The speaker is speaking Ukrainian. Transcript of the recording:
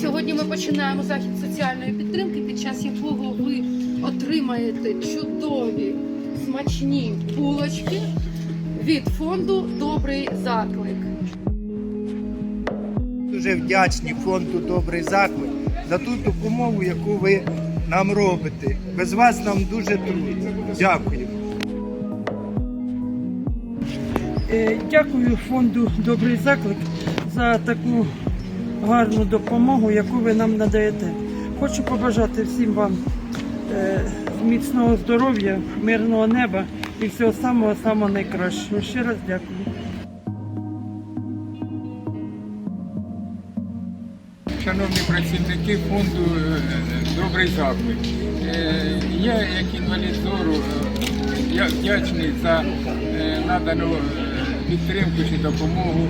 Сьогодні ми починаємо захід соціальної підтримки, під час якого ви отримаєте чудові смачні булочки від фонду Добрий заклик. Дуже вдячні фонду Добрий заклик за ту допомогу, яку ви нам робите. Без вас нам дуже трудно. Дякую. Е, Дякую фонду Добрий заклик за таку гарну допомогу, яку ви нам надаєте. Хочу побажати всім вам е, міцного здоров'я, мирного неба і всього самого самого найкращого. Ще раз дякую. Шановні працівники фонду е, Добрий заклик. Е, Я як інвалід зору е, я вдячний за надану підтримку чи допомогу.